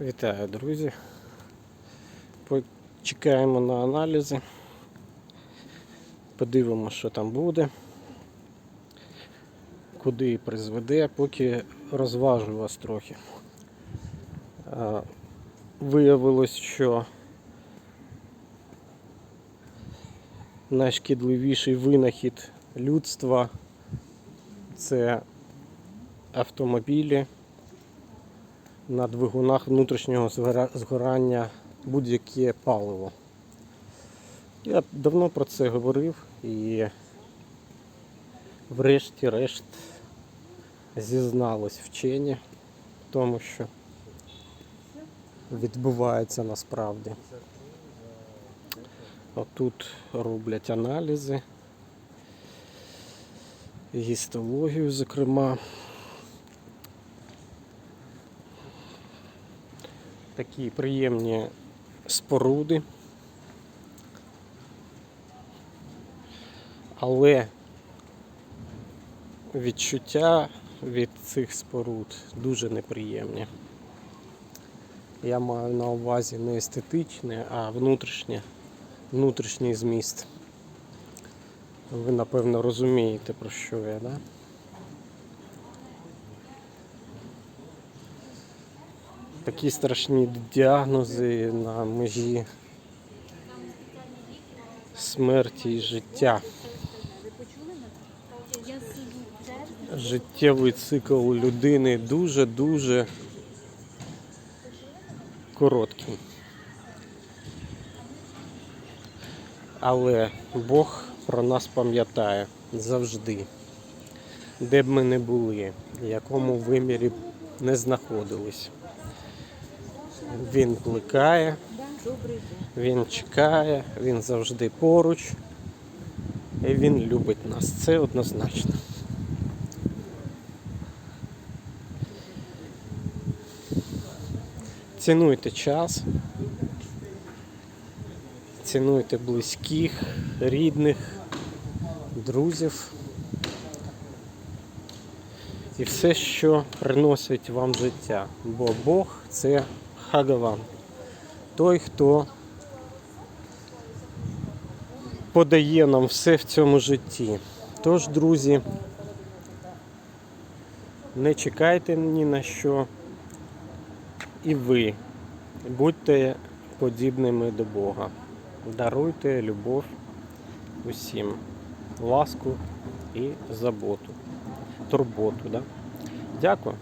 Вітаю, друзі. Почекаємо на аналізи. Подивимося, що там буде. Куди призведе, поки розважу вас трохи. Виявилось, що найшкідливіший винахід людства це автомобілі на двигунах внутрішнього згорання будь-яке паливо. Я давно про це говорив і врешті-решт зізнались вчені в тому, що відбувається насправді. Отут роблять аналізи, гістологію, зокрема. Такі приємні споруди. Але відчуття від цих споруд дуже неприємні. Я маю на увазі не естетичне, а внутрішнє, внутрішній зміст. Ви напевно розумієте про що я, да? Такі страшні діагнози на межі смерті і життя. Життєвий цикл людини дуже-дуже короткий. Але Бог про нас пам'ятає завжди, де б ми не були, в якому вимірі не знаходились. Він день. він чекає, він завжди поруч. І він любить нас. Це однозначно. Цінуйте час. Цінуйте близьких, рідних, друзів. І все, що приносить вам життя. Бо Бог це Хагаван. Той, хто подає нам все в цьому житті. Тож, друзі, не чекайте ні на що. І ви будьте подібними до Бога. Даруйте любов усім, ласку і заботу, турботу. Да? Дякую.